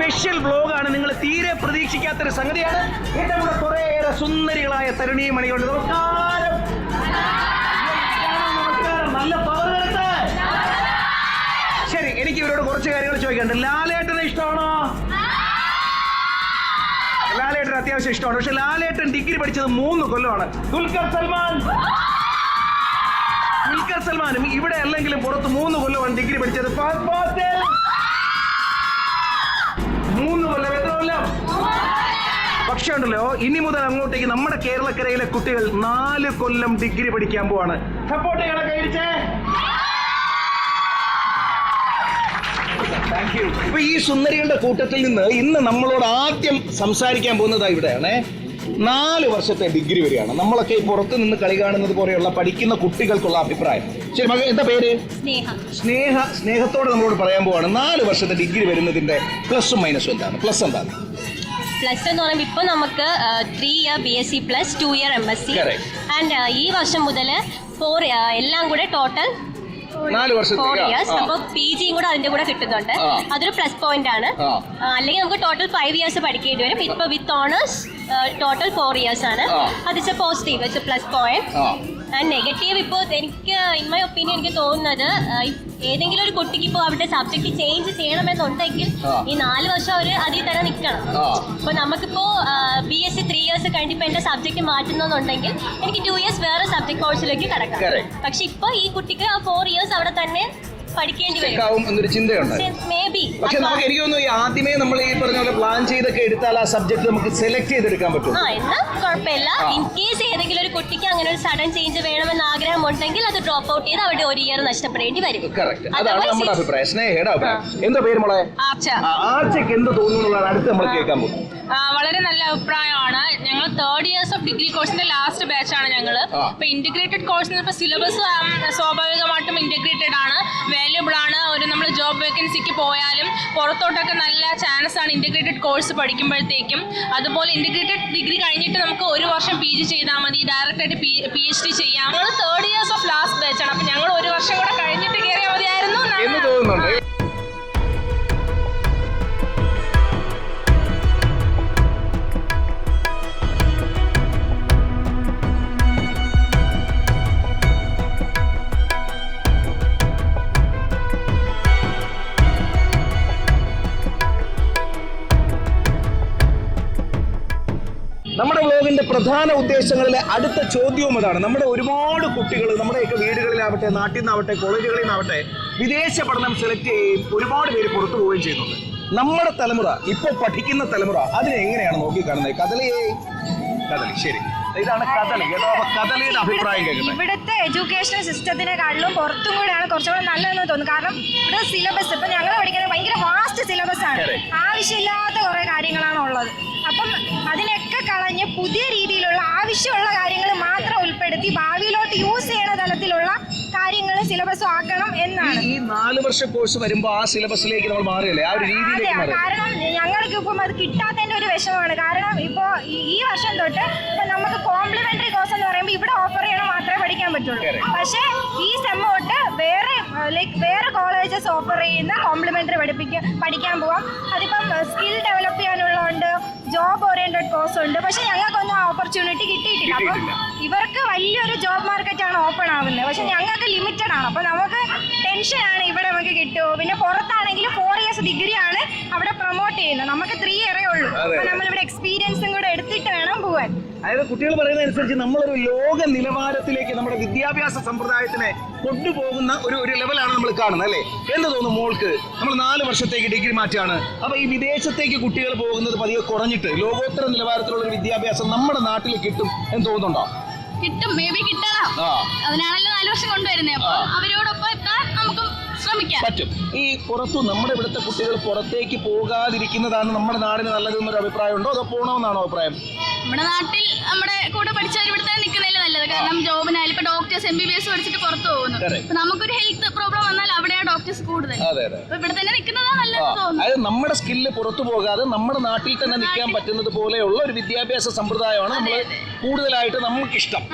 ലോകമാണ് നിങ്ങൾ തീരെ പ്രതീക്ഷിക്കാത്തൊരു സംഗതിയാണ്. എന്റെ കൂടെ കുറേയേറെ സുന്ദരികളായ തരുണീ മണികളുണ്ട് നമസ്കാരം. നമസ്കാരം. നല്ല പവർ ശരി എനിക്ക് ഇവരോട് കുറച്ച് കാര്യങ്ങൾ ചോദിക്കാനുണ്ട്. ലാലേട്ടനെ ഇഷ്ടമാണോ? ലാലേട്ടൻ അത്യാവശ്യം ഇഷ്ടമാണ്. പക്ഷെ ലാലേട്ടൻ ഡിഗ്രി പഠിച്ചത് മൂന്ന് കൊല്ലമാണ്. ദുൽഖർ സൽമാൻ. ദുൽഖർ സൽമാനും ഇവിടെ അല്ലെങ്കിലും പുറത്ത് മൂന്ന് കൊല്ലമാണ് ഡിഗ്രി പഠിച്ചത്. പക്ഷേ ഉണ്ടല്ലോ ഇനി മുതൽ അങ്ങോട്ടേക്ക് നമ്മുടെ കേരളക്കരയിലെ കുട്ടികൾ നാല് കൊല്ലം ഡിഗ്രി പഠിക്കാൻ പോവാണ്. സപ്പോർട്ട് ചെയ്യണം ഈ സുന്ദരികളുടെ കൂട്ടത്തിൽ നിന്ന് ഇന്ന് നമ്മളോട് ആദ്യം സംസാരിക്കാൻ പോകുന്നത് ഇവിടെയാണ്. നാല് വർഷത്തെ ഡിഗ്രി വരികയാണ് നമ്മളൊക്കെ ഈ പുറത്ത് നിന്ന് കളി കാണുന്നത് പോലെയുള്ള പഠിക്കുന്ന കുട്ടികൾക്കുള്ള അഭിപ്രായം. ശരി മകൻ എന്താ പേര്? സ്നേഹ സ്നേഹത്തോടെ നമ്മളോട് പറയാൻ പോവാണ്. നാല് വർഷത്തെ ഡിഗ്രി വരുന്നതിന്റെ പ്ലസും മൈനസും എന്താണ്? പ്ലസ് എന്താണ്? പ്ലസ് എന്ന് പറയുമ്പോൾ ഇപ്പോൾ നമുക്ക് three year B S C plus two year M S C and ഈ വർഷം മുതൽ ഫോർ എല്ലാം കൂടെ ടോട്ടൽ ഫോർ ഇയേഴ്സ്. അപ്പോൾ പി ജിയും കൂടെ അതിന്റെ കൂടെ കിട്ടുന്നുണ്ട്. അതൊരു പ്ലസ് പോയിന്റ് ആണ്. അല്ലെങ്കിൽ നമുക്ക് ടോട്ടൽ ഫൈവ് ഇയേഴ്സ് പഠിക്കേണ്ടി വരും. ഇപ്പൊ with honours total four years ആണ്. ആ. അത് it's positive plus point and negative ഇപ്പോൾ എനിക്ക് ഇൻ മൈ ഒപ്പീനിയൻ എനിക്ക് തോന്നുന്നത് ഏതെങ്കിലും ഒരു കുട്ടിക്ക് ഇപ്പോൾ അവരുടെ സബ്ജക്ട് ചേഞ്ച് ചെയ്യണമെന്നുണ്ടെങ്കിൽ ഈ നാല് വർഷം അവർ അതിൽ തന്നെ നിൽക്കണം. അപ്പോൾ നമുക്കിപ്പോ B S C three years കഴിഞ്ഞിപ്പോൾ എന്റെ സബ്ജക്ട് മാറ്റുന്നുണ്ടെങ്കിൽ എനിക്ക് ടു ഇയേഴ്സ് വേറെ സബ്ജക്ട് കോഴ്സിലേക്ക് കിടക്കാം. പക്ഷെ ഇപ്പോൾ ഈ കുട്ടിക്ക് ആ ഫോർ ഇയേഴ്സ് അവിടെ തന്നെ പഠിക്കേണ്ടി വരും. ആവും എന്നൊരു ചിന്തയുണ്ട് മേ ബി പക്ഷെ നമുക്ക് എനിക്ക് തോന്നുന്നു ഈ ആദ്യമേ നമ്മൾ ഈ പറഞ്ഞ പോലെ പ്ലാൻ ചെയ്തൊക്കെ എടുത്താൽ ആ സബ്ജക്ട് നമുക്ക് സെലക്ട് ചെയ്തെടുക്കാൻ പറ്റും. ആ എന്നാ കുഴപ്പമില്ല. ഇൻ കേസ് ഏതെങ്കിലും ഒരു കുട്ടിക്ക് അങ്ങനെ ഒരു സഡൻ ചേഞ്ച് വേണമെന്ന് ആഗ്രഹം ഉണ്ടെങ്കിൽ അത് ഡ്രോപ്പ് ഔട്ട് ചെയ്ത് അവിടെ ഒരു ഇയർ നഷ്ടപ്പെടേണ്ടി വരും. കറക്റ്റ് അതാണ് Otherwise നമ്മുടെ it's- അഭിപ്രായം. സ്നേഹയുടെ അഭിപ്രായം. എന്താ പേര് മോളെ? ആർച്ച. ആ, ആർച്ചയ്ക്ക് എന്ത് തോന്നുന്നുള്ളതാണ് അടുത്ത് നമ്മൾ കേൾക്കാൻ പോകും വളരെ നല്ല അഭിപ്രായമാണ്. ഞങ്ങൾ തേർഡ് ഇയേഴ്സ് ഓഫ് ഡിഗ്രി കോഴ്സിന്റെ ലാസ്റ്റ് ബാച്ച് ആണ് ഞങ്ങൾ. ഇപ്പൊ ഇന്റഗ്രേറ്റഡ് കോഴ്സിന് ഇപ്പൊ സിലബസ് സ്വാഭാവികമായിട്ടും ഇന്റഗ്രേറ്റഡ് ആണ്. വാല്യുബിൾ ആണ്. ഒരു നമ്മൾ ജോബ് വേക്കൻസിക്ക് പോയാലും പുറത്തോട്ടൊക്കെ നല്ല ചാൻസ് ആണ് ഇന്റഗ്രേറ്റഡ് കോഴ്സ് പഠിക്കുമ്പോഴത്തേക്കും. അതുപോലെ ഇന്റഗ്രേറ്റഡ് ഡിഗ്രി കഴിഞ്ഞിട്ട് നമുക്ക് ഒരു വർഷം പി ജി ചെയ്താൽ മതി. ഡയറക്റ്റ് ആയിട്ട് പി എച്ച് ഡി ചെയ്യാം. നമ്മൾ third years of last batch ആണ്. അപ്പൊ ഞങ്ങൾ ഒരു വർഷം കൂടെ കഴിഞ്ഞിട്ട് കയറിയാൽ മതിയായിരുന്നു. എന്ന് തോന്നുന്നുണ്ട്. പ്രധാന ഉദ്ദേശങ്ങളിലെ അടുത്ത ചോദ്യവും അതാണ്. നമ്മുടെ ഒരുപാട് കുട്ടികൾ നമ്മുടെയൊക്കെ വീടുകളിലാവട്ടെ നാട്ടിൽ നിന്നാവട്ടെ കോളേജുകളിൽ നിന്നാവട്ടെ വിദേശ പഠനം സെലക്ട് ചെയ്യുകയും ഒരുപാട് പേര് പുറത്തു പോവുകയും ചെയ്യുന്നുണ്ട്. നമ്മുടെ തലമുറ ഇപ്പോൾ പഠിക്കുന്ന തലമുറ അതിനെങ്ങനെയാണ് നോക്കിക്കാണുന്നത്? കദളിയെ കഥലി ശരി. ഇതാണ് കദളി കേട്ടോ? അപ്പൊ കദളിയുടെ അഭിപ്രായം കേൾക്കുന്നത് ഇവിടുത്തെ എഡ്യൂക്കേഷൻ സിസ്റ്റത്തിനെക്കാളും പുറത്തും കൂടെയാണ് കുറച്ചുകൂടെ നല്ലതെന്ന് തോന്നുന്നു. കാരണം ഇവിടെ സിലബസ് ഇപ്പൊ ഞങ്ങൾ പഠിക്കുന്നത് ഭയങ്കര വാസ്റ്റ് സിലബസ് ആണ്. ആവശ്യമില്ലാത്ത കുറെ കാര്യങ്ങളാണ് ഉള്ളത്. അപ്പം അതിനൊക്കെ കളഞ്ഞ് പുതിയ രീതിയിലുള്ള ആവശ്യമുള്ള കാര്യങ്ങൾ മാത്രം ഉൾപ്പെടുത്തി ഭാവിയിലോട്ട് യൂസ് ചെയ്യണ തലത്തിലുള്ള കാര്യങ്ങൾ സിലബസ് ആക്കണം എന്നാണ്. ഈ നാല് വർഷ കോഴ്സ് വരുമ്പോൾ ആ സിലബസിലേക്ക് നമ്മൾ മാറിയല്ലേ ആ ഒരു രീതിയിലേക്ക് മാറി കാരണം ഞങ്ങൾക്ക് ഇപ്പം അത് കിട്ടാത്തതിന്റെ ഒരു വിഷമമാണ്. കാരണം ഇപ്പോൾ ഈ വർഷം തൊട്ട് ഇപ്പൊ നമുക്ക് കോംപ്ലിമെന്ററി കോഴ്സ് എന്ന് പറയുമ്പോൾ ഇവിടെ ഓഫർ ചെയ്യണം മാത്രമേ പഠിക്കാൻ പറ്റുള്ളൂ. പക്ഷേ ഈ സെം തൊട്ട് വേറെ ലൈക്ക് വേറെ കോളേജസ് ഓഫർ ചെയ്യുന്ന കോംപ്ലിമെന്ററി പഠിപ്പിക്കാൻ പഠിക്കാൻ പോവാം. അതിപ്പം സ്കിൽ ഡെവലപ്പ് ചെയ്യാനുള്ളതുണ്ട്. ജോബ് ഓറിയന്റഡ് കോഴ്സ് ഉണ്ട്. പക്ഷെ ഞങ്ങൾക്കൊന്നും ഓപ്പർച്യൂണിറ്റി കിട്ടിയിട്ടില്ല. അപ്പം ഇവർക്ക് വലിയൊരു ജോബ് മാർക്കറ്റ് ആണ് ഓപ്പൺ ആവുന്നത്. പക്ഷെ ഞങ്ങൾക്ക് ലിമിറ്റഡ് ആണ്. അപ്പൊ നമുക്ക് ടെൻഷനാണ് ഇവിടെ നമുക്ക് കിട്ടുമോ പിന്നെ പുറത്താണെങ്കിൽ ഫോർ ഇയേഴ്സ് ഡിഗ്രി ആണ് അവിടെ പ്രൊമോട്ട് ചെയ്യുന്നത്. നമുക്ക് ത്രീ ഇയറേ ഉള്ളൂ. അപ്പം നമ്മളിവിടെ എക്സ്പീരിയൻസും കൂടെ എടുത്തിട്ട് വേണം പോവാൻ. അതായത് കുട്ടികൾ പറയുന്ന അനുസരിച്ച് നമ്മളൊരു ലോക നിലവാരത്തിലേക്ക് നമ്മുടെ വിദ്യാഭ്യാസ സമ്പ്രദായത്തിനെ കൊണ്ടുപോകുന്ന ഒരു ഒരു ലെവലാണ് നമ്മൾ കാണുന്നത് അല്ലേ? എന്ത് തോന്നുന്നു മോൾക്ക്? നമ്മൾ നാല് വർഷത്തേക്ക് ഡിഗ്രി മാറ്റാണ് അപ്പൊ ഈ വിദേശത്തേക്ക് കുട്ടികൾ പോകുന്നത് പതിയെ കുറഞ്ഞിട്ട് ലോകോത്തര നിലവാരത്തിലുള്ള ഒരു വിദ്യാഭ്യാസം നമ്മുടെ നാട്ടിൽ കിട്ടും എന്ന് തോന്നുന്നുണ്ടോ? കിട്ടും മേ ബി കിട്ടണം. അതിനാണല്ലോ നാല് വർഷം കൊണ്ടുവരുന്നത്. അപ്പൊ അവരോടൊപ്പം എത്താൻ നമുക്ക് ശ്രമിക്കാം. പറ്റും. ഈ പുറത്തു നമ്മുടെ ഇവിടുത്തെ കുട്ടികൾ പുറത്തേക്ക് പോകാതിരിക്കുന്നതാണ് നമ്മുടെ നാടിന് നല്ലതെന്നൊരു അഭിപ്രായം ഉണ്ടോ അതോ പോകണമെന്നാണോ അഭിപ്രായം? നമ്മുടെ നാട്ടിൽ നമ്മുടെ കൂടെ പഠിച്ചവർ ഇവിടെ തന്നെ നിൽക്കുന്നതിൽ നല്ലത്. കാരണം ജോബിനായാലും ഇപ്പൊ doctors M B B S പഠിച്ചിട്ട് പുറത്തു പോകുന്നു. അപ്പൊ നമുക്കൊരു ഹെൽത്ത് പ്രോബ്ലം വന്നാൽ അവിടെയാണ് ഡോക്ടേഴ്സ് കൂടുതൽ. ഇവിടെ തന്നെ നിൽക്കുന്നതാ നല്ലത് അതായത് നമ്മുടെ സ്കില്ല് പുറത്തു പോകാതെ നമ്മുടെ നാട്ടിൽ തന്നെ നിൽക്കാൻ പറ്റുന്നത് പോലെയുള്ള ഒരു വിദ്യാഭ്യാസ സമ്പ്രദായമാണ് നമ്മൾ കൂടുതലായിട്ട് നമുക്ക് ഇഷ്ടം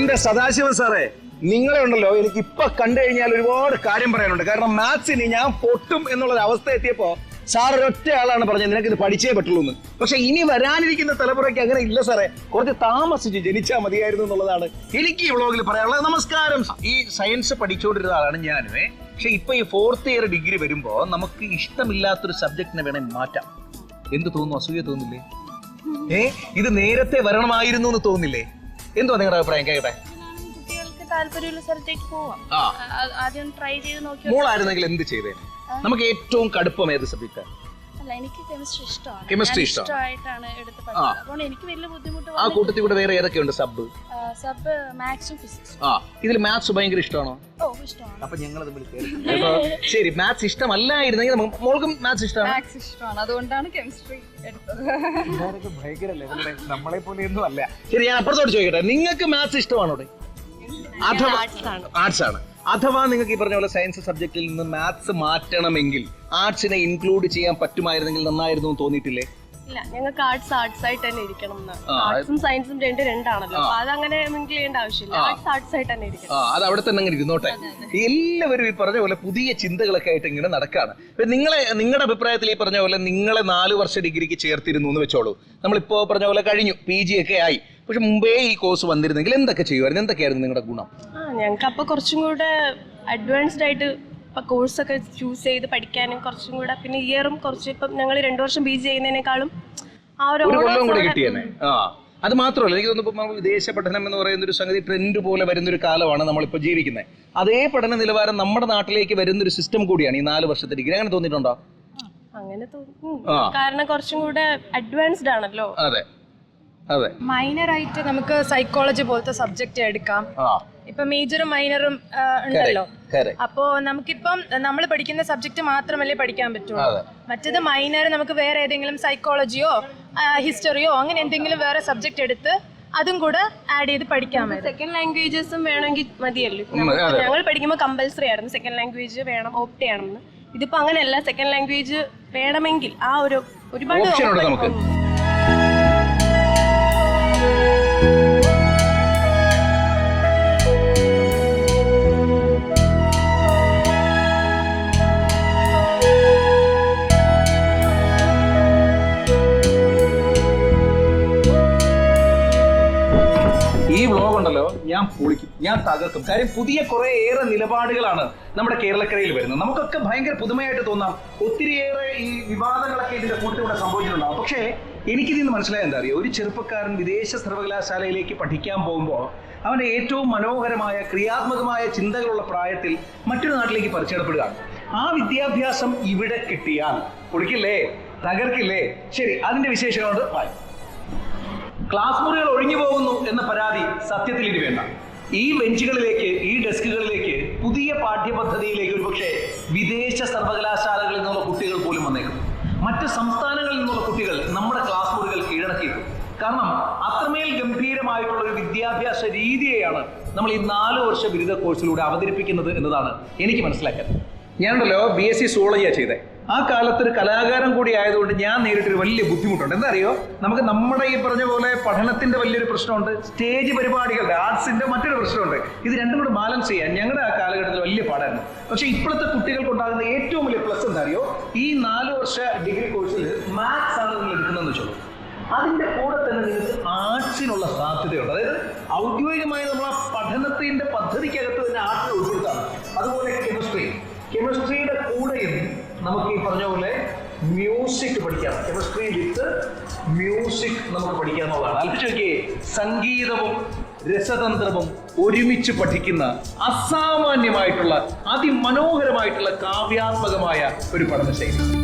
ഇല്ലേ സദാശിവൻ സാറേ നിങ്ങളെ ഉണ്ടല്ലോ എനിക്ക് ഇപ്പൊ കണ്ടു കഴിഞ്ഞാൽ ഒരുപാട് കാര്യം പറയാനുണ്ട്. കാരണം മാത്സിന് ഞാൻ പൊട്ടും എന്നുള്ള അവസ്ഥ എത്തിയപ്പോ സാർ ഒരൊറ്റ ആളാണ് പറഞ്ഞത് നിനക്ക് ഇത് പഠിച്ചേ പറ്റുള്ളൂ എന്ന് പക്ഷെ ഇനി വരാനിരിക്കുന്ന തലമുറയ്ക്ക് അങ്ങനെ ഇല്ല സാറേ. കുറച്ച് താമസിച്ച് ജനിച്ചാൽ മതിയായിരുന്നു എന്നുള്ളതാണ് എനിക്ക് ഈ വ്ളോഗിൽ പറയാനുള്ളത്. നമസ്കാരം. ഈ സയൻസ് പഠിച്ചുകൊണ്ടിരുന്ന ആളാണ് ഞാനുവേ പക്ഷെ ഇപ്പൊ ഈ ഫോർത്ത് ഇയർ ഡിഗ്രി വരുമ്പോ നമുക്ക് ഇഷ്ടമില്ലാത്തൊരു സബ്ജക്റ്റിനെ വേണേ മാറ്റാം. എന്ത് തോന്നുന്നു? അസൂയ തോന്നില്ലേ? ഏ ഇത് നേരത്തെ വരണമായിരുന്നു എന്ന് തോന്നില്ലേ? എന്തുവാ നിങ്ങളുടെ അഭിപ്രായം? കേട്ടെ കുട്ടികൾക്ക് താല്പര്യമുള്ള സ്ഥലത്തേക്ക് പോവാം. ആ. ആ- ആദ്യം ട്രൈ ചെയ്ത് നോക്കി മോളായിരുന്നെങ്കിൽ എന്ത് ചെയ്തേ? നമുക്ക് ഏറ്റവും കടുപ്പം ഏത് സബ്ജക്റ്റ് അല്ല എനിക്ക് കെമിസ്ട്രി ഇഷ്ടമാണ്. കെമിസ്ട്രി ഞാൻ ഇഷ്ടമാണ്. ഇഷ്ടമായിട്ടാണ് എടുത്ത് പഠിച്ചത് അപ്പോൾ എനിക്ക് വലിയ ബുദ്ധിമുട്ട് ആ കൂട്ടത്തിൽ കൂടെ വേറെ ഏതൊക്കെയുണ്ട് സബ് സബ് മാത്സും ഫിസിക്സും ആ ഇതിൽ മാത്സ് ഭയങ്കര ഇഷ്ടമാണോ? ഓ ഇഷ്ടമാണ്. അപ്പൊ ഞങ്ങൾ. ശരി മാത്സ് ഇഷ്ടമല്ലായിരുന്നെങ്കിൽ മോൾക്കും മാത്സ് ഇഷ്ടമാണ്. മാത്സ് ഇഷ്ടമാണ്. അതുകൊണ്ടാണ് കെമിസ്ട്രി എടുത്തത്. പിള്ളേരൊക്കെ ഭയങ്കര ലെവലിലെ നമ്മളെ പോലെ ഒന്നും അല്ല. ശരി ഞാൻ അപ്പുറത്തോട്ട് ചോദിക്കട്ടെ. നിങ്ങൾക്ക് മാത്സ് ഇഷ്ടമാണോ? അഥവാ ആർട്സ് ആണ്. അഥവാ നിങ്ങൾക്ക് ഈ പറഞ്ഞ പോലെ സയൻസ് സബ്ജക്റ്റിൽ നിന്ന് മാത്സ് മാറ്റണമെങ്കിൽ ആർട്സിനെ ഇൻക്ലൂഡ് ചെയ്യാൻ പറ്റുമായിരുന്നെങ്കിൽ നന്നായിരുന്നു എന്ന് തോന്നിയിട്ടില്ലേ? ഇല്ല ഞങ്ങൾക്ക് ആർട്സ് ആർട്സ് ആയിട്ട് തന്നെ ഇരിക്കണം ആർട്സും സയൻസും രണ്ട് രണ്ടാണല്ലോ. അപ്പൊ അതങ്ങനെ മിങ്കിൾ ചെയ്യേണ്ട ആവശ്യമില്ല. ആർട്സ് ആർട്സ് ആയിട്ട് തന്നെ ഇരിക്കണം. അത് അവിടെ തന്നെ അങ്ങനെ ഇരുന്നോട്ടെ. എല്ലാവരും ഈ പറഞ്ഞ പോലെ പുതിയ ചിന്തകളൊക്കെ ആയിട്ട് ഇങ്ങനെ നടക്കാണ്. ഇപ്പൊ നിങ്ങളെ നിങ്ങളുടെ അഭിപ്രായത്തിൽ ഈ പറഞ്ഞ പോലെ നിങ്ങളെ നാല് വർഷ ഡിഗ്രിക്ക് ചേർത്തിരുന്നു എന്ന് വെച്ചോളൂ. നമ്മളിപ്പോ പറഞ്ഞ പോലെ കഴിഞ്ഞു. പി ജി ഒക്കെ ആയി. പക്ഷെ മുമ്പേ ഈ കോഴ്സ് വന്നിരുന്നെങ്കിൽ എന്തൊക്കെ ചെയ്യുമായിരുന്നു? എന്തൊക്കെയായിരുന്നു നിങ്ങളുടെ ഗുണം? ആ ഞങ്ങൾക്ക് അപ്പൊ കുറച്ചും കൂടെ അഡ്വാൻസ്ഡ് ആയിട്ട് ഇപ്പൊ കോഴ്സൊക്കെ ചൂസ് ചെയ്ത് പഠിക്കാനും കുറച്ചും കൂടെ പിന്നെ ഇയറും കുറച്ച് ഇപ്പം ഞങ്ങൾ രണ്ടു വർഷം പി ജി ചെയ്യുന്നതിനേക്കാളും ആ ഒരു ഒരു ഓരോ കൊല്ലം കൂടെ കിട്ടിയേനെ. ആ അത് മാത്രമല്ല എനിക്ക് തോന്നുന്നു ഇപ്പൊ വിദേശ പഠനം എന്ന് പറയുന്ന ഒരു സംഗതി ട്രെൻഡ് പോലെ വരുന്ന ഒരു കാലമാണ് നമ്മളിപ്പോൾ ജീവിക്കുന്നത് അതേ പഠന നിലവാരം നമ്മുടെ നാട്ടിലേക്ക് വരുന്ന ഒരു സിസ്റ്റം കൂടിയാണ് ഈ നാല് വർഷത്തെ ഡിഗ്രി അങ്ങനെ തോന്നിയിട്ടുണ്ടോ? അങ്ങനെ തോന്നുന്നു കാരണം കുറച്ചും കൂടെ അഡ്വാൻസ്ഡ് ആണല്ലോ. അതെ. അതെ. മൈനർ ആയിട്ട് നമുക്ക് സൈക്കോളജി പോലത്തെ സബ്ജക്റ്റ് എടുക്കാം. ആ. ഇപ്പൊ മേജറും മൈനറും ഉണ്ടല്ലോ. അപ്പോ നമുക്കിപ്പം നമ്മൾ പഠിക്കുന്ന സബ്ജക്ട് മാത്രമല്ലേ പഠിക്കാൻ പറ്റുള്ളൂ. മറ്റത് മൈനർ നമുക്ക് വേറെ ഏതെങ്കിലും സൈക്കോളജിയോ ഹിസ്റ്ററിയോ അങ്ങനെ എന്തെങ്കിലും വേറെ സബ്ജക്ട് എടുത്ത് അതും കൂടെ ആഡ് ചെയ്ത് പഠിക്കാൻ സെക്കൻഡ് ലാംഗ്വേജസും വേണമെങ്കിൽ മതിയല്ലോ. ഞങ്ങൾ പഠിക്കുമ്പോൾ കമ്പൽസറി ആയിരുന്നു. സെക്കൻഡ് ലാംഗ്വേജ് വേണം ഓപ്റ്റ് ചെയ്യണം ഇതിപ്പോ അങ്ങനെയല്ല. സെക്കൻഡ് ലാംഗ്വേജ് വേണമെങ്കിൽ ആ ഒരു ഒരുപാട് ഞാൻ തകർക്കും കാര്യം പുതിയ കുറെ ഏറെ നിലപാടുകളാണ് നമ്മുടെ കേരളക്കരയിൽ വരുന്നത്. നമുക്കൊക്കെ ഭയങ്കര പുതുമയായിട്ട് തോന്നാം. ഒത്തിരിയേറെ ഈ വിവാദങ്ങളൊക്കെ ഇതിന്റെ കൂട്ടിലൂടെ സംഭവിച്ചിട്ടുണ്ടാവും. പക്ഷേ എനിക്കിതിൽ നിന്ന് മനസ്സിലായ എന്താ അറിയോ? ഒരു ചെറുപ്പക്കാരൻ വിദേശ സർവകലാശാലയിലേക്ക് പഠിക്കാൻ പോകുമ്പോൾ അവന്റെ ഏറ്റവും മനോഹരമായ ക്രിയാത്മകമായ ചിന്തകളുള്ള പ്രായത്തിൽ മറ്റൊരു നാട്ടിലേക്ക് പരിചയപ്പെടുകയാണ്. ആ വിദ്യാഭ്യാസം ഇവിടെ കിട്ടിയാൽ കുളിക്കില്ലേ തകർക്കില്ലേ? ശരി അതിന്റെ വിശേഷങ്ങളോട് ക്ലാസ് മുറികൾ ഒഴിഞ്ഞു പോകുന്നു എന്ന പരാതി സത്യത്തിൽ ഇനി വേണ്ട. ഈ ബെഞ്ചുകളിലേക്ക് ഈ ഡെസ്കുകളിലേക്ക് പുതിയ പാഠ്യപദ്ധതിയിലേക്ക് ഒരുപക്ഷെ വിദേശ സർവകലാശാലകളിൽ നിന്നുള്ള കുട്ടികൾ പോലും വന്നേക്കും. മറ്റ് സംസ്ഥാനങ്ങളിൽ നിന്നുള്ള കുട്ടികൾ നമ്മുടെ ക്ലാസ് മുറികൾ കീഴടക്കിയിട്ടു കാരണം അത്രമേൽ ഗംഭീരമായിട്ടുള്ള ഒരു വിദ്യാഭ്യാസ രീതിയെയാണ് നമ്മൾ ഈ നാല് വർഷ ബിരുദ കോഴ്സിലൂടെ അവതരിപ്പിക്കുന്നത് എന്നതാണ് എനിക്ക് മനസ്സിലാക്കാൻ. ഞാനുണ്ടല്ലോ ബി എസ് സി സോളജിയാണ് ചെയ്തത് ആ കാലത്ത് ഒരു കലാകാരൻ കൂടി ആയതുകൊണ്ട് ഞാൻ നേരിട്ടൊരു വലിയ ബുദ്ധിമുട്ടുണ്ട്. എന്താ അറിയോ നമുക്ക് നമ്മുടെ ഈ പറഞ്ഞ പോലെ പഠനത്തിന്റെ വലിയൊരു പ്രശ്നമുണ്ട്. സ്റ്റേജ് പരിപാടികളുടെ ആർട്സിന്റെ മറ്റൊരു പ്രശ്നമുണ്ട്. ഇത് രണ്ടും കൂടെ ബാലൻസ് ചെയ്യാൻ ഞങ്ങളുടെ ആ കാലഘട്ടത്തിൽ വലിയ പാടായിരുന്നു. പക്ഷെ ഇപ്പോഴത്തെ കുട്ടികൾക്ക് ഉണ്ടാകുന്ന ഏറ്റവും വലിയ പ്ലസ് എന്താ അറിയോ ഈ നാല് വർഷ ഡിഗ്രി കോഴ്സിൽ മാത്സ് ആണ് നിങ്ങൾ എടുക്കുന്നതെന്ന് വെച്ചോളൂ അതിന്റെ കൂടെ തന്നെ നിങ്ങൾക്ക് ആർട്സിനുള്ള സാധ്യതയുണ്ട്. അതായത് ഔദ്യോഗികമായി നമ്മൾ ആ പഠനത്തിന്റെ പദ്ധതിക്കകത്ത് തന്നെ ആർട്സിനെ ഉൾപ്പെടുത്താണ് അതുപോലെ കെമിസ്ട്രി കെമിസ്ട്രിയുടെ കൂടെയും നമുക്ക് ഈ പറഞ്ഞ പോലെ മ്യൂസിക് പഠിക്കാം. കെമിസ്ട്രി വിത്ത് മ്യൂസിക് നമുക്ക് അല്ലെങ്കിൽ നോക്കിയേ സംഗീതവും രസതന്ത്രവും ഒരുമിച്ച് പഠിക്കുന്ന അസാമാന്യമായിട്ടുള്ള അതിമനോഹരമായിട്ടുള്ള കാവ്യാത്മകമായ ഒരു പഠനശൈലി.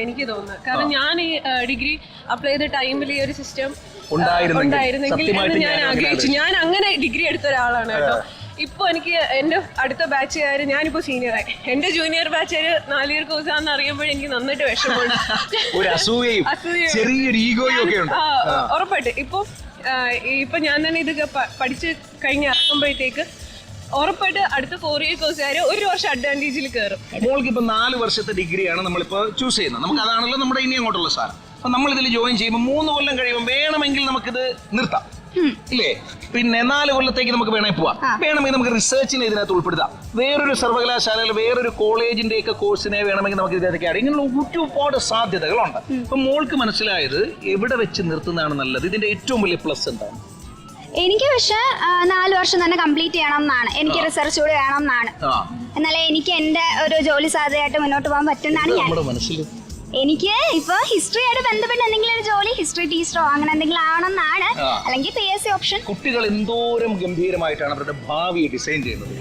എനിക്ക് തോന്നുന്നത് കാരണം ഞാൻ ഈ ഡിഗ്രി അപ്ലൈ ചെയ്ത ടൈമിൽ ഈ ഒരു സിസ്റ്റം ഉണ്ടായിരുന്നെങ്കിൽ എന്ന് ഞാൻ ആഗ്രഹിച്ചു. ഞാൻ അങ്ങനെ ഡിഗ്രി എടുത്ത ഒരാളാണ് കേട്ടോ. ഇപ്പൊ എനിക്ക് എന്റെ അടുത്ത ബാച്ചുകാർ ഞാനിപ്പോ സീനിയറായി എന്റെ ജൂനിയർ ബാച്ചുകാര് നാലിയർ കോഴ്സാന്ന് അറിയുമ്പോൾ എനിക്ക് നന്നായിട്ട് വിഷമമുണ്ട്. ഉറപ്പായിട്ട്. ഇപ്പൊ ഇപ്പൊ ഞാൻ തന്നെ ഇത് പഠിച്ചു പഠിച്ച് കഴിഞ്ഞ് ഇറങ്ങുമ്പോഴത്തേക്ക് ഉറപ്പായിട്ട് അടുത്ത ഫോർ ഇയർ കോഴ്സുകാര് ഒരു വർഷം അഡ്വാന്റേജിൽ കയറും മോൾക്ക് ഇപ്പൊ നാല് വർഷത്തെ ഡിഗ്രിയാണ് നമ്മളിപ്പോ ചൂസ് ചെയ്യുന്നത്. നമുക്ക് അതാണല്ലോ നമ്മുടെ ഇനി അങ്ങോട്ടുള്ള സാധനം അപ്പൊ നമ്മൾ ഇതിൽ ജോയിൻ ചെയ്യുമ്പോൾ മൂന്ന് കൊല്ലം കഴിയുമ്പോൾ വേണമെങ്കിൽ നമുക്കിത് നിർത്താം. ഇല്ലേ? പിന്നെ നാല് കൊല്ലത്തേക്ക് നമുക്ക് വേണേ പോവാം. വേണമെങ്കിൽ നമുക്ക് റിസർച്ചിനെ ഇതിനകത്ത് ഉൾപ്പെടുത്താം. വേറൊരു സർവകലാശാലയിൽ വേറൊരു കോളേജിന്റെ ഒക്കെ കോഴ്സിനെ വേണമെങ്കിൽ നമുക്ക് ഇതിനകത്തേക്ക് ആഡ് ഇങ്ങനെയുള്ള ഒരുപാട് സാധ്യതകളുണ്ട്. അപ്പൊ മോൾക്ക് മനസ്സിലായത് എവിടെ വെച്ച് നിർത്തുന്നതാണ് നല്ലത്? ഇതിന്റെ ഏറ്റവും വലിയ പ്ലസ് എന്താണ്? എനിക്ക് പക്ഷെ നാല് വർഷം തന്നെ കംപ്ലീറ്റ് ചെയ്യണം എന്നാണ്. എനിക്ക് റിസർച്ച് കൂടി വേണം എന്നാണ്. എന്നാലേ എനിക്ക് എന്റെ ഒരു ജോലി സാധ്യതയായിട്ട് മുന്നോട്ട് പോകാൻ പറ്റുന്നതാണ് ഞാൻ. എനിക്ക് ഇപ്പൊ ഹിസ്റ്ററി ആയിട്ട് ബന്ധപ്പെട്ട എന്തെങ്കിലും ഒരു ജോലി ഹിസ്റ്ററി ടീച്ചറോ അങ്ങനെ എന്തെങ്കിലും ആണെന്നാണ് അല്ലെങ്കിൽ പി എസ് സി ഓപ്ഷൻ കുട്ടികൾ എന്തോരം ഗംഭീരമായിട്ടാണ് അവരുടെ ഭാവി ഡിസൈൻ ചെയ്യുന്നത്.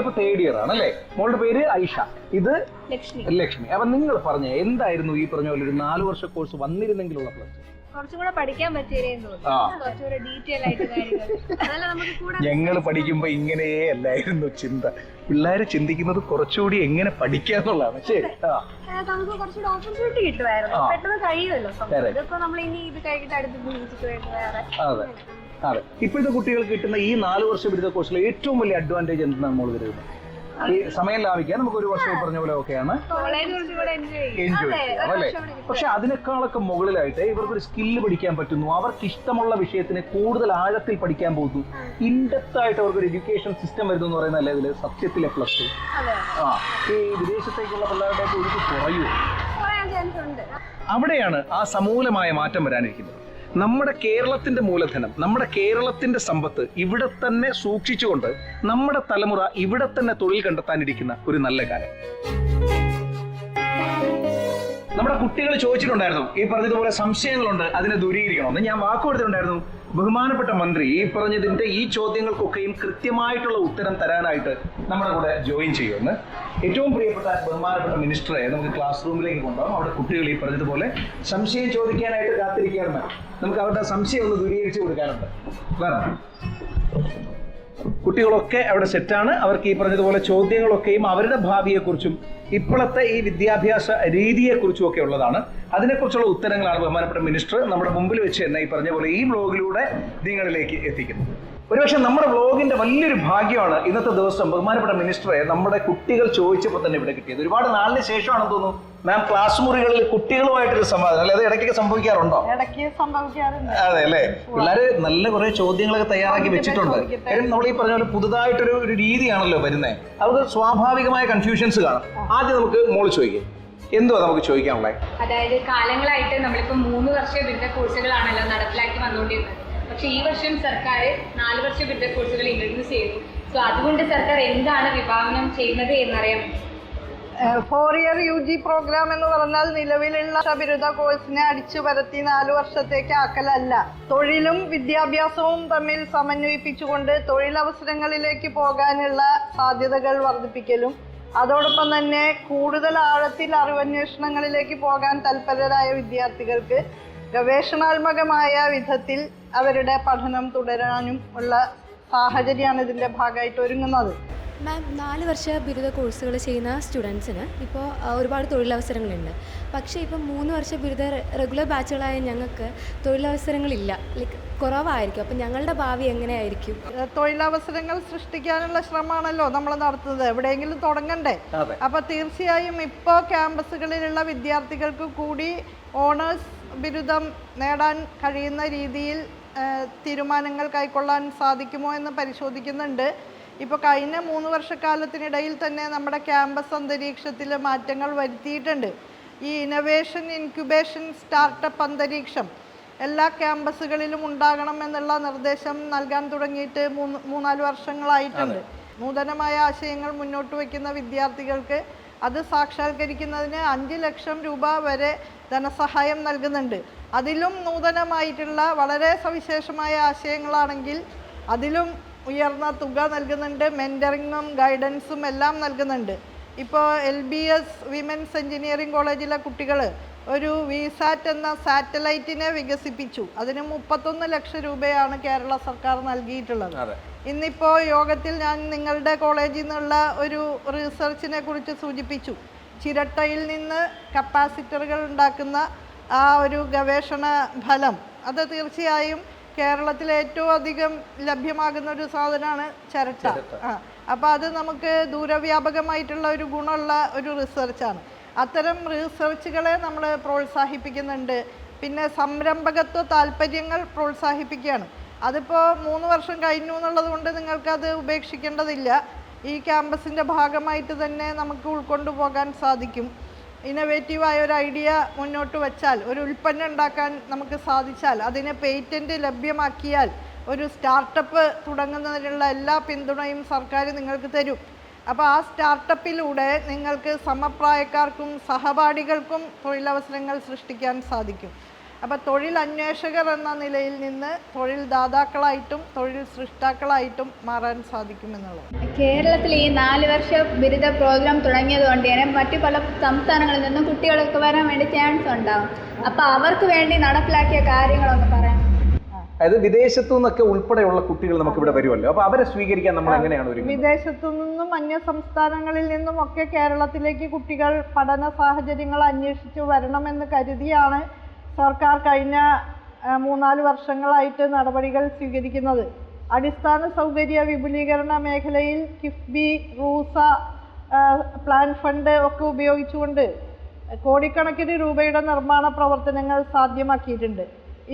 നിങ്ങളിപ്പോ തേർഡ് ഇയർ ആണ് അല്ലേ? മോളുടെ പേര് ഐഷ. ഇത് ലക്ഷ്മി. ലക്ഷ്മി. അപ്പൊ നിങ്ങൾ പറഞ്ഞ എന്തായിരുന്നു ഈ പറഞ്ഞ പോലെ ഒരു നാല് വർഷ കോഴ്സ് വന്നിരുന്നെങ്കിലുള്ള പ്ലസ് കുറച്ചും കൂടെ പഠിക്കാൻ ഞങ്ങൾ പഠിക്കുമ്പോ ഇങ്ങനെയേ അല്ലായിരുന്നു ചിന്ത. പിള്ളേര് ചിന്തിക്കുന്നത് കുറച്ചുകൂടി എങ്ങനെ പഠിക്കാന്നുള്ളതാണ്. ശരി. നമുക്ക് കുറച്ചുകൂടെ ഓപ്പർച്യൂണിറ്റി കിട്ടുമായിരുന്നു. പെട്ടെന്ന് കഴിയുമല്ലോ. Correct. ഇതിപ്പോ നമ്മൾ ഇനി ഇത് കഴിഞ്ഞിട്ട് അടുത്ത് ബീച്ചിട്ട് വേണ്ടി വേറെ അതെ. ഇപ്പോഴത്തെ കുട്ടികൾക്ക് കിട്ടുന്ന ഈ നാല് വർഷ ബിരുദ കോഴ്സിലെ ഏറ്റവും വലിയ അഡ്വാന്റേജ് എന്താണ് നമ്മൾ കരുതുന്നത് ഈ സമയം ലാഭിക്കാൻ നമുക്ക് ഒരു വർഷം പറഞ്ഞ പോലെ ഒക്കെയാണ് എൻജോയ് ചെയ്യും. അല്ലേ? പക്ഷെ അതിനേക്കാളൊക്കെ മുകളിലായിട്ട് ഇവർക്കൊരു സ്കില്ല് പഠിക്കാൻ പറ്റുന്നു. അവർക്ക് ഇഷ്ടമുള്ള വിഷയത്തിനെ കൂടുതൽ ആഴത്തിൽ പഠിക്കാൻ പോകുന്നു. ഇൻഡെപ്ത് ആയിട്ട് അവർക്ക് ഒരു എഡ്യൂക്കേഷൻ സിസ്റ്റം വരുന്നു എന്ന് പറയുന്നതല്ലേ ഇതിൽ സത്യത്തിലെ പ്ലസ് അതെ. ആ ഈ വിദേശത്തേക്കുള്ള പിള്ളേരുടെ ഒരു ഒഴുക്ക് കുറയുമോ കുറയാൻ ചാൻസ് ഉണ്ട്. അവിടെയാണ് ആ സമൂലമായ മാറ്റം വരാനിരിക്കുന്നത്. നമ്മുടെ കേരളത്തിന്റെ മൂലധനം നമ്മുടെ കേരളത്തിന്റെ സമ്പത്ത് ഇവിടെ തന്നെ സൂക്ഷിച്ചുകൊണ്ട് നമ്മുടെ തലമുറ ഇവിടെ തന്നെ തൊഴിൽ കണ്ടെത്താനിരിക്കുന്ന ഒരു നല്ല കാലം. നമ്മുടെ കുട്ടികൾ ചോദിച്ചിട്ടുണ്ടായിരുന്നു ഈ പറഞ്ഞതുപോലെ സംശയങ്ങളുണ്ട് അതിനെ ദൂരീകരിക്കണമെന്ന് ഞാൻ വാക്ക് കൊടുത്തിട്ടുണ്ടായിരുന്നു ബഹുമാനപ്പെട്ട മന്ത്രി ഈ പറഞ്ഞതിന്റെ ഈ ചോദ്യങ്ങൾക്കൊക്കെയും കൃത്യമായിട്ടുള്ള ഉത്തരം തരാനായിട്ട് നമ്മുടെ കൂടെ ജോയിൻ ചെയ്യുമെന്ന്. ഏറ്റവും പ്രിയപ്പെട്ട ബഹുമാനപ്പെട്ട മിനിസ്റ്ററെ നമുക്ക് ക്ലാസ് റൂമിലേക്ക് കൊണ്ടുപോകാം. അവിടെ കുട്ടികൾ ഈ പറഞ്ഞതുപോലെ സംശയം ചോദിക്കാനായിട്ട് കാത്തിരിക്കുകയാണ്. നമുക്ക് അവരുടെ സംശയം ഒന്ന് ദൂരീകരിച്ച് കൊടുക്കാനുണ്ട്. വേണം. കുട്ടികളൊക്കെ അവിടെ സെറ്റാണ് അവർക്ക് ഈ പറഞ്ഞതുപോലെ ചോദ്യങ്ങളൊക്കെയും അവരുടെ ഭാവിയെക്കുറിച്ചും ഇപ്പോഴത്തെ ഈ വിദ്യാഭ്യാസ രീതിയെക്കുറിച്ചും ഒക്കെ ഉള്ളതാണ്. അതിനെക്കുറിച്ചുള്ള ഉത്തരങ്ങളാണ് ബഹുമാനപ്പെട്ട മിനിസ്റ്റർ നമ്മുടെ മുമ്പിൽ വെച്ച് തന്നെ ഈ പറഞ്ഞ പോലെ ഈ ബ്ലോഗിലൂടെ നിങ്ങളിലേക്ക് എത്തിക്കുന്നത്. ഒരുപക്ഷെ നമ്മുടെ വ്ലോഗിന്റെ വലിയൊരു ഭാഗ്യമാണ് ഇന്നത്തെ ദിവസം ബഹുമാനപ്പെട്ട മിനിസ്റ്ററെ നമ്മുടെ കുട്ടികൾ ചോദിച്ചപ്പോൾ തന്നെ ഇവിടെ കിട്ടിയത്. ഒരുപാട് നാളിന് ശേഷമാണെന്ന് തോന്നുന്നു. മാം ക്ലാസ് മുറികളിൽ കുട്ടികളുമായിട്ടൊരു സംവാദം. അല്ലെ? അത് ഇടയ്ക്കൊക്കെ സംഭവിക്കാറുണ്ടോ? ഇടയ്ക്ക് സംഭവിക്കാറുണ്ട്. അതെ അല്ലേ? പിള്ളേര് നല്ല കുറെ ചോദ്യങ്ങളൊക്കെ തയ്യാറാക്കി വെച്ചിട്ടുണ്ട്. കാര്യം നമ്മൾ ഈ പറഞ്ഞ പോലെ പുതുതായിട്ടൊരു ഒരു രീതിയാണല്ലോ വരുന്നത് അവർക്ക് സ്വാഭാവികമായ കൺഫ്യൂഷൻസ് കാണും. ആദ്യം നമുക്ക് മോൾ ചോദിക്കും. എന്തുവാ നമുക്ക് ചോദിക്കാനുള്ളത് അതായത് കാലങ്ങളായിട്ട് നമ്മളിപ്പോ മൂന്ന് വർഷ ബിരുദ കോഴ്സുകളാണല്ലോ നടപ്പിലാക്കി വന്നുകൊണ്ടിരുന്നത് പക്ഷേ ഈ വർഷം സർക്കാർ നാല് വർഷ ബിരുദ കോഴ്സുകൾ ഇൻട്രൊഡ്യൂസ് ചെയ്തു. സോ അതുകൊണ്ട് സർക്കാർ എന്താണ് വിഭാവനം ചെയ്യുന്നത് എന്നറിയാൻ four year U G programme എന്ന് പറഞ്ഞാൽ നിലവിലുള്ള ബിരുദ കോഴ്സിനെ അടിച്ചു പരത്തി നാല് വർഷത്തേക്ക് ആക്കലല്ല. തൊഴിലും വിദ്യാഭ്യാസവും തമ്മിൽ സമന്വയിപ്പിച്ചുകൊണ്ട് തൊഴിലവസരങ്ങളിലേക്ക് പോകാനുള്ള സാധ്യതകൾ വർദ്ധിപ്പിക്കലും. അതോടൊപ്പം തന്നെ കൂടുതൽ ആഴത്തിൽ അറിവന്വേഷണങ്ങളിലേക്ക് പോകാൻ തൽപരരായ വിദ്യാർത്ഥികൾക്ക് ഗവേഷണാത്മകമായ വിധത്തിൽ അവരുടെ പഠനം തുടരാനും ഉള്ള സാഹചര്യമാണ് ഇതിന്റെ ഭാഗമായിട്ട് ഒരുങ്ങുന്നത്. മാം നാല് വർഷ ബിരുദ കോഴ്സുകൾ ചെയ്യുന്ന സ്റ്റുഡൻസിന് ഇപ്പോൾ ഒരുപാട് തൊഴിലവസരങ്ങളുണ്ട്. പക്ഷേ ഇപ്പം മൂന്ന് വർഷ ബിരുദ റെഗുലർ ബാച്ചുകളായ ഞങ്ങൾക്ക് തൊഴിലവസരങ്ങളില്ല. ലൈക്ക് കുറവായിരിക്കും. അപ്പം ഞങ്ങളുടെ ഭാവി എങ്ങനെയായിരിക്കും? തൊഴിലവസരങ്ങൾ സൃഷ്ടിക്കാനുള്ള ശ്രമമാണല്ലോ നമ്മൾ നടത്തുന്നത്. എവിടെയെങ്കിലും തുടങ്ങണ്ടേ? അപ്പോൾ തീർച്ചയായും ഇപ്പോൾ ക്യാമ്പസുകളിലുള്ള വിദ്യാർത്ഥികൾക്ക് കൂടി ഓണേഴ്സ് ബിരുദം നേടാൻ കഴിയുന്ന രീതിയിൽ തീരുമാനങ്ങൾ കൈക്കൊള്ളാൻ സാധിക്കുമോ എന്ന് പരിശോധിക്കുന്നുണ്ട്. ഇപ്പോൾ കഴിഞ്ഞ മൂന്ന് വർഷക്കാലത്തിനിടയിൽ തന്നെ നമ്മുടെ ക്യാമ്പസ് അന്തരീക്ഷത്തിൽ മാറ്റങ്ങൾ വരുത്തിയിട്ടുണ്ട്. ഈ ഇന്നവേഷൻ ഇൻക്യുബേഷൻ സ്റ്റാർട്ടപ്പ് അന്തരീക്ഷം എല്ലാ ക്യാമ്പസുകളിലും ഉണ്ടാകണം എന്നുള്ള നിർദ്ദേശം നൽകാൻ തുടങ്ങിയിട്ട് മൂന്ന് മൂന്നാൽ വർഷങ്ങളായിട്ടുണ്ട്. നൂതനമായ ആശയങ്ങൾ മുന്നോട്ട് വയ്ക്കുന്ന വിദ്യാർത്ഥികൾക്ക് അത് സാക്ഷാത്കരിക്കുന്നതിന് അഞ്ച് ലക്ഷം രൂപ വരെ ധനസഹായം നൽകുന്നുണ്ട്. അതിലും നൂതനമായിട്ടുള്ള വളരെ സവിശേഷമായ ആശയങ്ങളാണെങ്കിൽ അതിലും ഉയർന്ന തുക നൽകുന്നുണ്ട്. മെന്ററിങ്ങും ഗൈഡൻസും എല്ലാം നൽകുന്നുണ്ട്. ഇപ്പോൾ L B S women's engineering കോളേജിലെ കുട്ടികൾ ഒരു വിസാറ്റ് എന്ന സാറ്റലൈറ്റിനെ വികസിപ്പിച്ചു. അതിന് മുപ്പത്തൊന്ന് ലക്ഷം രൂപയാണ് കേരള സർക്കാർ നൽകിയിട്ടുള്ളത്. ഇന്നിപ്പോൾ യോഗത്തിൽ ഞാൻ നിങ്ങളുടെ കോളേജിൽ നിന്നുള്ള ഒരു റിസർച്ചിനെ കുറിച്ച് സൂചിപ്പിച്ചു. ചിരട്ടയിൽ നിന്ന് കപ്പാസിറ്ററുകൾ ഉണ്ടാക്കുന്ന ആ ഒരു ഗവേഷണ ഫലം അത് തീർച്ചയായും കേരളത്തിൽ ഏറ്റവും അധികം ലഭ്യമാകുന്ന ഒരു സാധനമാണ് ചിരട്ട. ആ അപ്പോൾ അത് നമുക്ക് ദൂരവ്യാപകമായിട്ടുള്ള ഒരു ഗുണമുള്ള ഒരു റിസർച്ചാണ്. അത്തരം റിസർച്ചുകളെ നമ്മൾ പ്രോത്സാഹിപ്പിക്കുന്നുണ്ട്. പിന്നെ സംരംഭകത്വ താല്പര്യങ്ങൾ പ്രോത്സാഹിപ്പിക്കുകയാണ്. അതിപ്പോൾ മൂന്ന് വർഷം കഴിഞ്ഞു എന്നുള്ളത് കൊണ്ട് നിങ്ങൾക്കത് ഉപേക്ഷിക്കേണ്ടതില്ല. ഈ ക്യാമ്പസിന്റെ ഭാഗമായിട്ട് തന്നെ നമുക്ക് ഉൾക്കൊണ്ടു പോകാൻ സാധിക്കും. ഇന്നവേറ്റീവായ ഒരു ഐഡിയ മുന്നോട്ട് വച്ചാൽ ഒരു ഉൽപ്പന്നം ഉണ്ടാക്കാൻ നമുക്ക് സാധിച്ചാൽ അതിനെ പേറ്റന്റ് ലഭ്യമാക്കിയാൽ ഒരു സ്റ്റാർട്ടപ്പ് തുടങ്ങുന്നതിനുള്ള എല്ലാ പിന്തുണയും സർക്കാർ നിങ്ങൾക്ക് തരും. അപ്പോൾ ആ സ്റ്റാർട്ടപ്പിലൂടെ നിങ്ങൾക്ക് സമപ്രായക്കാർക്കും സഹപാഠികൾക്കും തൊഴിലവസരങ്ങൾ സൃഷ്ടിക്കാൻ സാധിക്കും. അപ്പോൾ തൊഴിൽ അന്വേഷകർ എന്ന നിലയിൽ നിന്ന് തൊഴിൽ ദാതാക്കളായിട്ടും തൊഴിൽ സൃഷ്ടാക്കളായിട്ടും മാറാൻ സാധിക്കുമെന്നുള്ളത് കേരളത്തിൽ ഈ നാല് വർഷ ബിരുദ പ്രോഗ്രാം തുടങ്ങിയതുകൊണ്ട് തന്നെ മറ്റു പല സംസ്ഥാനങ്ങളിൽ നിന്നും കുട്ടികൾക്ക് വരാൻ വേണ്ടി ചാൻസ് ഉണ്ടാവും. അപ്പോൾ അവർക്ക് വേണ്ടി നടപ്പിലാക്കിയ കാര്യങ്ങളൊക്കെ പറയാം അതായത് വിദേശത്തു നിന്നൊക്കെ ഉൾപ്പെടെയുള്ള കുട്ടികൾ നമുക്ക് ഇവിടെ വരുമല്ലോ. അപ്പൊ അവരെ സ്വീകരിക്കാൻ നമ്മൾ എങ്ങനെയാണ് വിദേശത്തു നിന്നും അന്യ സംസ്ഥാനങ്ങളിൽ നിന്നും ഒക്കെ കേരളത്തിലേക്ക് കുട്ടികൾ പഠന സാഹചര്യങ്ങൾ വരണം വരണമെന്ന് കരുതിയാണ് സർക്കാർ കഴിഞ്ഞ മൂന്നാൽ വർഷങ്ങളായിട്ട് നടപടികൾ സ്വീകരിക്കുന്നത്. അടിസ്ഥാന സൗകര്യ വിപുലീകരണ മേഖലയിൽ കിഫ്ബി റൂസ പ്ലാൻ ഫണ്ട് ഒക്കെ ഉപയോഗിച്ചുകൊണ്ട് കോടിക്കണക്കിന് രൂപയുടെ നിർമ്മാണ പ്രവർത്തനങ്ങൾ സാധ്യമാക്കിയിട്ടുണ്ട്.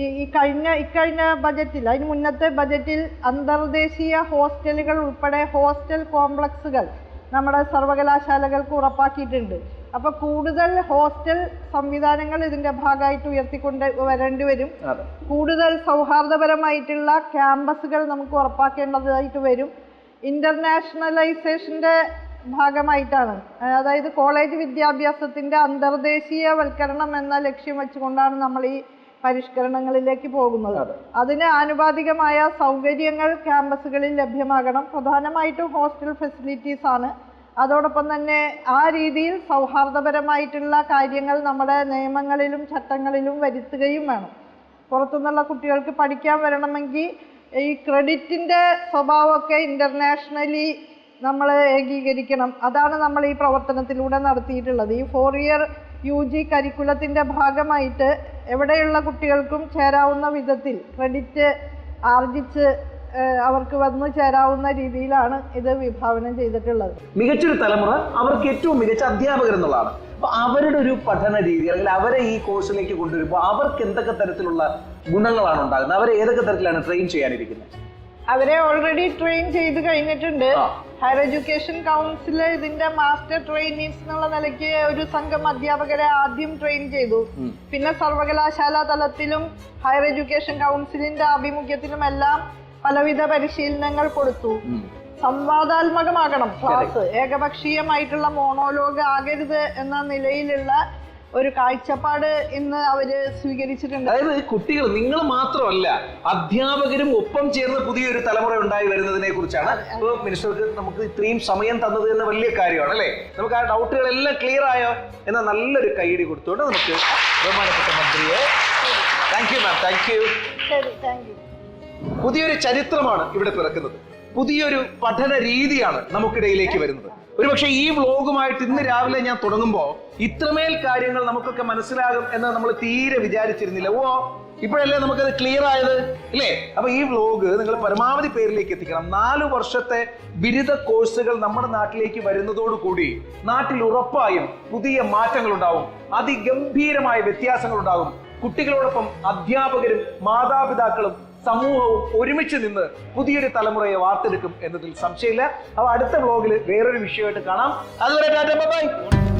ഈ ഈ കഴിഞ്ഞ ഇക്കഴിഞ്ഞ ബജറ്റിൽ അതിന് മുന്നത്തെ ബജറ്റിൽ അന്തർദേശീയ ഹോസ്റ്റലുകൾ ഉൾപ്പെടെ ഹോസ്റ്റൽ കോംപ്ലക്സുകൾ നമ്മുടെ സർവകലാശാലകൾക്ക് ഉറപ്പാക്കിയിട്ടുണ്ട്. അപ്പോൾ കൂടുതൽ ഹോസ്റ്റൽ സംവിധാനങ്ങൾ ഇതിന്റെ ഭാഗമായിട്ട് ഉയർത്തിക്കൊണ്ട് വരേണ്ടി വരും. കൂടുതൽ സൗഹാർദ്ദപരമായിട്ടുള്ള ക്യാമ്പസുകൾ നമുക്ക് ഉറപ്പാക്കേണ്ടതായിട്ട് വരും. ഇന്റർനാഷണലൈസേഷന്റെ ഭാഗമായിട്ടാണ്. അതായത് കോളേജ് വിദ്യാഭ്യാസത്തിന്റെ അന്തർദേശീയവൽക്കരണം എന്ന ലക്ഷ്യം വെച്ചുകൊണ്ടാണ് നമ്മൾ ഈ പരിഷ്കരണങ്ങളിലേക്ക് പോകുന്നത്. അതെ. അതിന് ആനുപാതികമായ സൗകര്യങ്ങൾ ക്യാമ്പസുകളിൽ ലഭ്യമാകണം. പ്രധാനമായിട്ടും ഹോസ്റ്റൽ ഫെസിലിറ്റീസ് ആണ്. അതോടൊപ്പം തന്നെ ആ രീതിയിൽ സൗഹാർദ്ദപരമായിട്ടുള്ള കാര്യങ്ങൾ നമ്മുടെ നിയമങ്ങളിലും ചട്ടങ്ങളിലും വരുത്തുകയും വേണം. പുറത്തുനിന്നുള്ള കുട്ടികൾക്ക് പഠിക്കാൻ വരണമെങ്കിൽ ഈ ക്രെഡിറ്റിന്റെ സ്വഭാവമൊക്കെ ഇന്റർനാഷണലി നമ്മൾ ഏകീകരിക്കണം. അതാണ് നമ്മൾ ഈ പ്രവർത്തനത്തിലൂടെ നടത്തിയിട്ടുള്ളത്. ഈ ഫോർ ഇയർ യു ജി കരിക്കുലത്തിന്റെ ഭാഗമായിട്ട് എവിടെയുള്ള കുട്ടികൾക്കും ചേരാവുന്ന വിധത്തിൽ ക്രെഡിറ്റ് ആർജിച്ച് അവർക്ക് വന്നു ചേരാവുന്ന രീതിയിലാണ് ഇത് വിഭാവനം ചെയ്തിട്ടുള്ളത്. മികച്ചൊരു തലമുറ അവർക്ക് ഏറ്റവും മികച്ച അധ്യാപകർ എന്നുള്ളതാണ്. അപ്പൊ അവരുടെ ഒരു പഠന രീതി അല്ലെങ്കിൽ അവരെ ഈ കോഴ്സിലേക്ക് കൊണ്ടുവരുമ്പോൾ അവർക്ക് എന്തൊക്കെ തരത്തിലുള്ള ഗുണങ്ങളാണ് ഉണ്ടാകുന്നത്? അവരെ ഏതൊക്കെ തരത്തിലാണ് ട്രെയിൻ ചെയ്യാനിരിക്കുന്നത്? അവരെ ഓൾറെഡി ട്രെയിൻ ചെയ്ത് കഴിഞ്ഞിട്ടുണ്ട്. ഹയർ എഡ്യൂക്കേഷൻ കൗൺസിൽ ഇതിന്റെ മാസ്റ്റർ ട്രെയിനീസ് എന്നുള്ള നിലയ്ക്ക് ഒരു സംഘം അധ്യാപകരെ ആദ്യം ട്രെയിൻ ചെയ്തു. പിന്നെ സർവകലാശാല തലത്തിലും ഹയർ എഡ്യൂക്കേഷൻ കൗൺസിലിന്റെ ആഭിമുഖ്യത്തിലും എല്ലാം പലവിധ പരിശീലനങ്ങൾ കൊടുത്തു. സംവാദാത്മകമാകണം ക്ലാസ് ഏകപക്ഷീയമായിട്ടുള്ള മോണോലോഗ് ആകരുത് എന്ന നിലയിലുള്ള ഒരു കാഴ്ചപ്പാട് ഇന്ന് അവർ സ്വീകരിച്ചിട്ടുണ്ട്. അതായത് കുട്ടികൾ നിങ്ങൾ മാത്രമല്ല അധ്യാപകരും ഒപ്പം ചേർന്ന് പുതിയൊരു തലമുറ ഉണ്ടായി വരുന്നതിനെ കുറിച്ചാണ്. ഇപ്പോൾ മിനിസ്റ്റർക്ക് നമുക്ക് ഇത്രയും സമയം തന്നത് എന്ന വലിയ കാര്യമാണ് അല്ലേ? നമുക്ക് ആ ഡൗട്ടുകളെല്ലാം ക്ലിയർ ആയോ എന്ന നല്ലൊരു കൈയടി കൊടുത്തുകൊണ്ട് നമുക്ക് ബഹുമാനപ്പെട്ട മന്ത്രിയെ thank you ma'am thank you ശരി താങ്ക് യു പുതിയൊരു ചരിത്രമാണ് ഇവിടെ പിറക്കുന്നത്. പുതിയൊരു പഠന രീതിയാണ് നമുക്കിടയിലേക്ക് വരുന്നത്. ഒരുപക്ഷെ ഈ വ്ലോഗുമായിട്ട് ഇന്ന് രാവിലെ ഞാൻ തുടങ്ങുമ്പോൾ ഇത്രമേൽ കാര്യങ്ങൾ നമുക്കൊക്കെ മനസ്സിലാകും എന്ന് നമ്മൾ തീരെ വിചാരിച്ചിരുന്നില്ല. ഓ ഇപ്പോഴല്ലേ നമുക്കത് ക്ലിയർ ആയത്? ഇല്ലേ? അപ്പൊ ഈ വ്ലോഗ് നിങ്ങൾ പരമാവധി പേരിലേക്ക് എത്തിക്കണം. നാലു വർഷത്തെ ബിരുദ കോഴ്സുകൾ നമ്മുടെ നാട്ടിലേക്ക് വരുന്നതോടുകൂടി നാട്ടിൽ ഉറപ്പായും പുതിയ മാറ്റങ്ങൾ ഉണ്ടാവും അതിഗംഭീരമായ വ്യത്യാസങ്ങൾ ഉണ്ടാകും കുട്ടികളോടൊപ്പം അധ്യാപകരും മാതാപിതാക്കളും സമൂഹവും ഒരുമിച്ച് നിന്ന് പുതിയൊരു തലമുറയെ വാർത്തെടുക്കും എന്നതിൽ സംശയമില്ല. അപ്പൊ അടുത്ത വ്ലോഗിൽ വേറൊരു വിഷയമായിട്ട് കാണാം. അതുവരെ ബൈ